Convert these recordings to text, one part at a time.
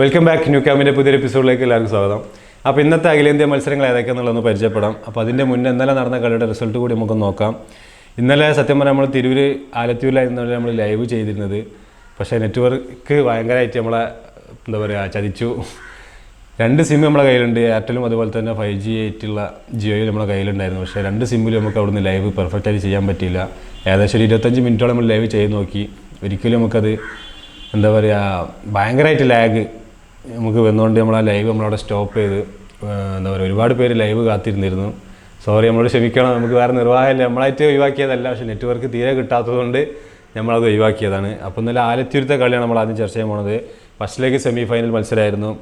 Welcome back new ക്യാമിന്റെ പുതിയൊരു എപ്പിസോഡിലേക്ക് എല്ലാവർക്കും സ്വാഗതം. അപ്പോൾ ഇന്നത്തെ അഖിലേന്ത്യാ മത്സരങ്ങൾ ഏതൊക്കെയാണെന്നുള്ളതൊന്ന് പരിചയപ്പെടാം. അപ്പോൾ അതിന്റെ മുന്നേ ഇന്നലെ നടന്ന കളിയുടെ റിസൾട്ട് കൂടി നമുക്ക് നോക്കാം. ഇന്നലെ സത്യം പറഞ്ഞാൽ നമ്മൾ തിരൂർ ആലത്തൂരിലായിരുന്നു നമ്മൾ ലൈവ് ചെയ്തിരുന്നത്. പക്ഷേ നെറ്റ്വർക്ക് ഭയങ്കരമായിട്ട് നമ്മളെ എന്താ പറയുക ചതിച്ചു. രണ്ട് സിം നമ്മളെ കയ്യിലുണ്ട്. എയർടെലും അതുപോലെ തന്നെ ഫൈവ് ജി ആയിട്ടുള്ള ജിയോയിൽ നമ്മളെ കയ്യിലുണ്ടായിരുന്നു. പക്ഷേ രണ്ട് സിമ്മിലും നമുക്ക് അവിടുന്ന് ലൈവ് പെർഫെക്റ്റായിട്ട് ചെയ്യാൻ പറ്റിയില്ല. ഏകദേശം ഒരു ഇരുപത്തഞ്ച് മിനിറ്റോളം നമ്മൾ ലൈവ് ചെയ്ത് നോക്കി. ഒരിക്കലും നമുക്കത് എന്താ പറയുക ഭയങ്കരമായിട്ട് ലാഗ് നമുക്ക് വന്നുകൊണ്ട് നമ്മൾ ആ ലൈവ് നമ്മളവിടെ സ്റ്റോപ്പ് ചെയ്ത് എന്താ പറയുക ഒരുപാട് പേര് ലൈവ് കാത്തിരുന്നിരുന്നു. സോറി നമ്മളോട് ക്ഷമിക്കണം. നമുക്ക് വേറെ നിർവാഹമില്ല. നമ്മളായിട്ട് ഒഴിവാക്കിയതല്ല. പക്ഷെ നെറ്റ്വർക്ക് തീരെ കിട്ടാത്തതുകൊണ്ട് നമ്മളത് ഒഴിവാക്കിയതാണ്. അപ്പോൾ ഇന്നലെ ആലത്തൂരത്തെ കളിയാണ് നമ്മൾ ആദ്യം ചർച്ച ചെയ്യാൻ പോണത്. ഫസ്റ്റിലേക്ക് സെമി ഫൈനൽ മത്സരമായിരുന്നു.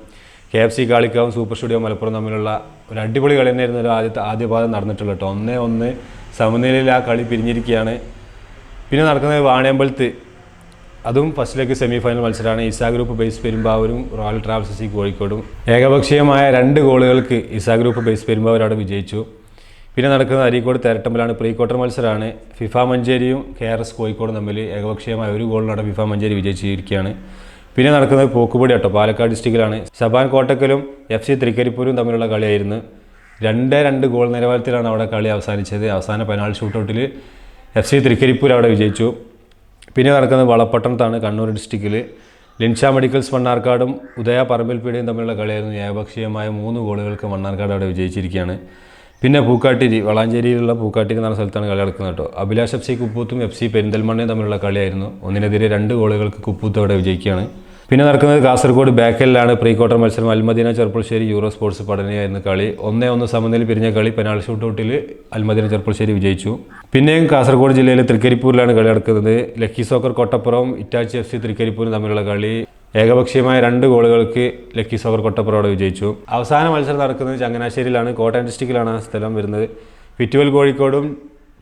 കെ എഫ് സി കാളിക്കാവും സൂപ്പർ സ്റ്റുഡിയോ മലപ്പുറം തമ്മിലുള്ള ഒരു അടിപൊളി കളി തന്നെയായിരുന്നു ഒരു ആദ്യത്തെ ആദ്യ പാദം നടന്നിട്ടുള്ളത് കേട്ടോ. ഒന്നേ ഒന്ന് സമനിലയിൽ ആ കളി പിരിഞ്ഞിരിക്കുകയാണ്. പിന്നെ നടക്കുന്നത് വാണിയമ്പലത്ത്. അതും ഫസ്റ്റിലേക്ക് സെമി ഫൈനൽ മത്സരമാണ്. ഇസാ ഗ്രൂപ്പ് ബേസ് പെരുമ്പാവൂരും റോയൽ ട്രാവൽസ് കോഴിക്കോടും. ഏകപക്ഷീയമായ രണ്ട് ഗോളുകൾക്ക് ഇസാ ഗ്രൂപ്പ് ബേസ് പെരുമ്പാവൂർ അവിടെ വിജയിച്ചു. പിന്നെ നടക്കുന്ന അരീക്കോട് തേരട്ടമ്പലാണ് പ്രീ ക്വാർട്ടർ മത്സരമാണ്. ഫിഫ മഞ്ചേരിയും കെ ആർ എസ് കോഴിക്കോടും തമ്മിൽ ഏകപക്ഷീയമായ ഒരു ഗോളിനോടെ ഫിഫ മഞ്ചേരി വിജയിച്ചിരിക്കുകയാണ്. പിന്നെ നടക്കുന്നത് പോക്കുപടി കേട്ടോ പാലക്കാട് ഡിസ്ട്രിക്റ്റിലാണ്. സബാൻ കോട്ടക്കലും എഫ് സി തൃക്കരിപ്പൂരും തമ്മിലുള്ള കളിയായിരുന്നു. രണ്ട് രണ്ട് ഗോൾ നിലവാരത്തിലാണ് അവിടെ കളി അവസാനിച്ചത്. അവസാന പെനാൾട്ടി ഷൂട്ടൗട്ടിൽ എഫ് സി തൃക്കരിപ്പൂർ അവിടെ വിജയിച്ചു. പിന്നെ നടക്കുന്നത് വളപ്പട്ടണത്താണ് കണ്ണൂർ ഡിസ്ട്രിക്റ്റിൽ ലിൻഷ മെഡിക്കൽസ് മണ്ണാർക്കാടും ഉദയ പറമ്പിൽ പീടിയും തമ്മിലുള്ള കളിയായിരുന്നു ഏകപക്ഷീയമായ മൂന്ന് ഗോളുകൾക്ക് മണ്ണാർക്കാട് അവിടെ വിജയിച്ചിരിക്കുകയാണ്. പിന്നെ പൂക്കാട്ടിരി വളാഞ്ചേരിയിലുള്ള പൂക്കാട്ടിരി എന്ന സ്ഥലത്താണ് കളി നടക്കുന്നത് കേട്ടോ. അഭിലാഷ് എഫ് സി കുപ്പൂത്തും എഫ് സി പെരിന്തൽമണ്ണയും തമ്മിലുള്ള കളിയായിരുന്നു. ഒന്നിനെതിരെ രണ്ട് ഗോളുകൾക്ക് കുപ്പൂത്ത് അവിടെ വിജയിക്കുകയാണ്. പിന്നെ നടക്കുന്നത് കാസർഗോഡ് ബാക്കലിലാണ് പ്രീ ക്വാർട്ടർ മത്സരം. അൽമദീന ചെറുപ്പുളശ്ശേരി യൂറോ സ്പോർട്സ് പഠനയായിരുന്നു കളി. ഒന്നേ ഒന്ന് സമനില പിരിഞ്ഞ കളി പെനാൾ ഷൂട്ടൗട്ടിൽ അൽമദീന ചെറുപ്പുളശ്ശേരി വിജയിച്ചു. പിന്നെയും കാസർഗോഡ് ജില്ലയിലെ തൃക്കരിപ്പൂരിലാണ് കളി നടക്കുന്നത്. ലക്കി സോക്കർ കൊട്ടപ്പുറവും ഇറ്റാച്ചി എഫ് സി തൃക്കരിപ്പൂരും തമ്മിലുള്ള കളി. ഏകപക്ഷീയമായ രണ്ട് ഗോളുകൾക്ക് ലക്കി സോക്കർ കൊട്ടപ്പുറം വിജയിച്ചു. അവസാന മത്സരം നടക്കുന്നത് ചങ്ങനാശ്ശേരിയിലാണ്. കോട്ടയം ഡിസ്ട്രിക്റ്റിലാണ് ആ സ്ഥലം വരുന്നത്. വിറ്റുവൽ കോഴിക്കോടും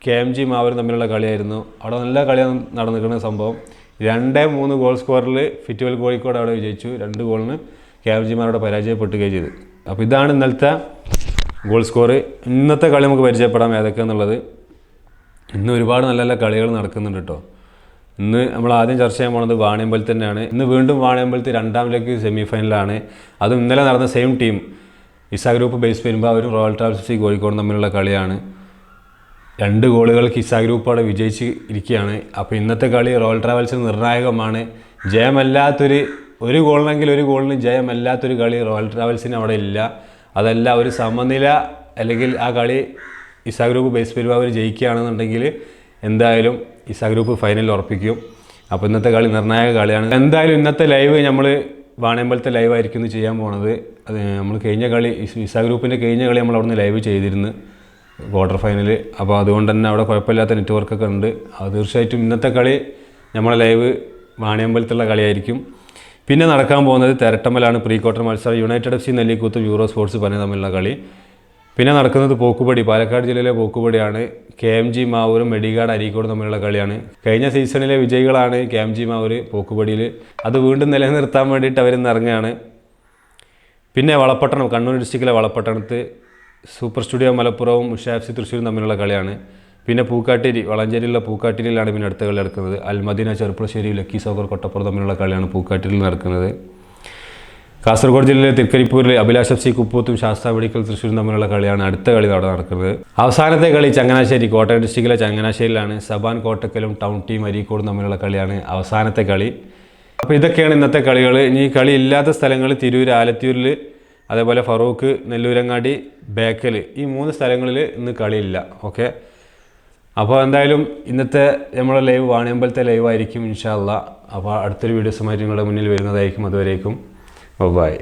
കെ എം ജി മാവരും തമ്മിലുള്ള കളിയായിരുന്നു. അവിടെ നല്ല കളിയാണ് നടന്നിരിക്കുന്ന സംഭവം. രണ്ട് മൂന്ന് ഗോൾ സ്കോറിൽ ഫിറ്റുവൽ കോഴിക്കോട് അവിടെ വിജയിച്ചു. രണ്ട് ഗോളിന് കെ എം ജിമാരോട് പരാജയപ്പെടുകയും ചെയ്തു. അപ്പോൾ ഇതാണ് ഇന്നലത്തെ ഗോൾ സ്കോർ ഇന്നത്തെ കളി നമുക്ക് പരിചയപ്പെടാം ഏതൊക്കെയാണെന്നുള്ളത് ഇന്ന് ഒരുപാട് നല്ല നല്ല കളികൾ നടക്കുന്നുണ്ട് കേട്ടോ ഇന്ന് നമ്മൾ ആദ്യം ചർച്ച ചെയ്യാൻ പോകുന്നത് വാണിയമ്പലത്തിൽ തന്നെയാണ്. ഇന്ന് വീണ്ടും വാണിയമ്പലത്ത് രണ്ടാം ലെഗ് സെമി ഫൈനലാണ് അതും ഇന്നലെ നടന്ന same team Isa group base വരുമ്പോൾ അവരും റോയൽ ട്രാവൽസ് കോഴിക്കോട് തമ്മിലുള്ള കളിയാണ്. രണ്ട് ഗോളുകൾ കിസ ഗ്രൂപ്പോടെ വിജയിച്ച് ഇരിക്കുകയാണ് അപ്പോൾ ഇന്നത്തെ കളി റോയൽ ട്രാവൽസ് നിർണായകമാണ്. ജയമല്ലാത്തൊരു ഒരു ഗോളിനെങ്കിൽ ഒരു ഗോളിന് ജയമല്ലാത്തൊരു കളി റോയൽ ട്രാവൽസിന് അവിടെ ഇല്ല. അതല്ല ഒരു സമനില അല്ലെങ്കിൽ ആ കളി ഇസ ഗ്രൂപ്പ് ബേസ് പെരുവാവർ ജയിക്കുകയാണെന്നുണ്ടെങ്കിൽ എന്തായാലും ഇസ ഗ്രൂപ്പ് ഫൈനലിൽ ഉറപ്പിക്കും. അപ്പോൾ ഇന്നത്തെ കളി നിർണായക കളിയാണ്. എന്തായാലും ഇന്നത്തെ ലൈവ് നമ്മൾ വാണയമ്പലത്തെ ലൈവായിരിക്കും ചെയ്യാൻ പോണത്. അത് നമ്മൾ കഴിഞ്ഞ കളി ഇസ ഗ്രൂപ്പിന്റെ കഴിഞ്ഞ കളി നമ്മൾ അവിടുന്ന് ലൈവ് ചെയ്തിരുന്നു. ക്വാർട്ടർ ഫൈനൽ അപ്പോൾ അതുകൊണ്ട് തന്നെ അവിടെ കുഴപ്പമില്ലാത്ത നെറ്റ്വർക്കൊക്കെ ഉണ്ട്. അത് തീർച്ചയായിട്ടും ഇന്നത്തെ കളി നമ്മളെ ലൈവ് വാണിയമ്പലത്തുള്ള കളിയായിരിക്കും. പിന്നെ നടക്കാൻ പോകുന്നത് തെരട്ടമ്മലാണ് പ്രീ ക്വാർട്ടർ മത്സരം. യുണൈറ്റഡ് എഫ് സി നെല്ലിക്കൂത്തും യൂറോ സ്പോർട്സ് പനി തമ്മിലുള്ള കളി. പിന്നെ നടക്കുന്നത് പോക്കുപടി. പാലക്കാട് ജില്ലയിലെ പോക്കുപടിയാണ്. കെ എം ജി മാവൂരും മെഡിഗാഡ് അരീക്കോടും തമ്മിലുള്ള കളിയാണ്. കഴിഞ്ഞ സീസണിലെ വിജയികളാണ് കെ എം ജി മാവൂർ പോക്കുപടിയിൽ. അത് വീണ്ടും നിലനിർത്താൻ വേണ്ടിയിട്ട് അവരിന്ന് ഇറങ്ങുകയാണ്. പിന്നെ വളപ്പട്ടണം കണ്ണൂർ ഡിസ്ട്രിക്റ്റിലെ വളപ്പട്ടണത്ത് സൂപ്പർ സ്റ്റുഡിയോ മലപ്പുറവും ഉഷ എഫ് സി തൃശ്ശൂരും തമ്മിലുള്ള കളിയാണ്. പിന്നെ പൂക്കാട്ടിരി വളഞ്ചേരിയിലുള്ള പൂക്കാട്ടിരിയിലാണ് പിന്നെ അടുത്ത കളി നടക്കുന്നത്. അൽമദീന ചെറുപ്പുളശ്ശേരി ലക്കി സൗകർ കൊട്ടപ്പുറം തമ്മിലുള്ള കളിയാണ് പൂക്കാട്ടിരിയിൽ നടക്കുന്നത്. കാസർഗോഡ് ജില്ലയിലെ തിരുക്കരിപ്പൂരിലെ അഭിലാഷ് എഫ് സി കുപ്പൂത്തും ശാസ്ത്ര മെഡിക്കൽ തൃശ്ശൂരും തമ്മിലുള്ള കളിയാണ് അടുത്ത കളി അവിടെ നടക്കുന്നത്. അവസാനത്തെ കളി ചങ്ങനാശ്ശേരി കോട്ടയം ഡിസ്ട്രിക്റ്റിലെ ചങ്ങനാശ്ശേരിയിലാണ്. സബാൻ കോട്ടക്കലും ടൗൺ ടീം അരീക്കോടും തമ്മിലുള്ള കളിയാണ് അവസാനത്തെ കളി. അപ്പോൾ ഇതൊക്കെയാണ് ഇന്നത്തെ കളികൾ ഇനി കളി ഇല്ലാത്ത സ്ഥലങ്ങൾ തിരൂർ ആലത്തൂരിൽ അതേപോലെ ഫറൂഖ് നെല്ലൂരങ്ങാടി ബേക്കൽ ഈ മൂന്ന് സ്ഥലങ്ങളിൽ ഇന്ന് കളിയില്ല ഓക്കെ അപ്പോൾ എന്തായാലും ഇന്നത്തെ നമ്മുടെ ലൈവ് വാണിയമ്പലത്തെ ലൈവ് ആയിരിക്കും ഇൻഷാല്ല അപ്പോൾ അടുത്തൊരു വീഡിയോസുമായിട്ട് നിങ്ങളുടെ മുന്നിൽ വരുന്നതായിരിക്കും. അതുവരേക്കും ബൈ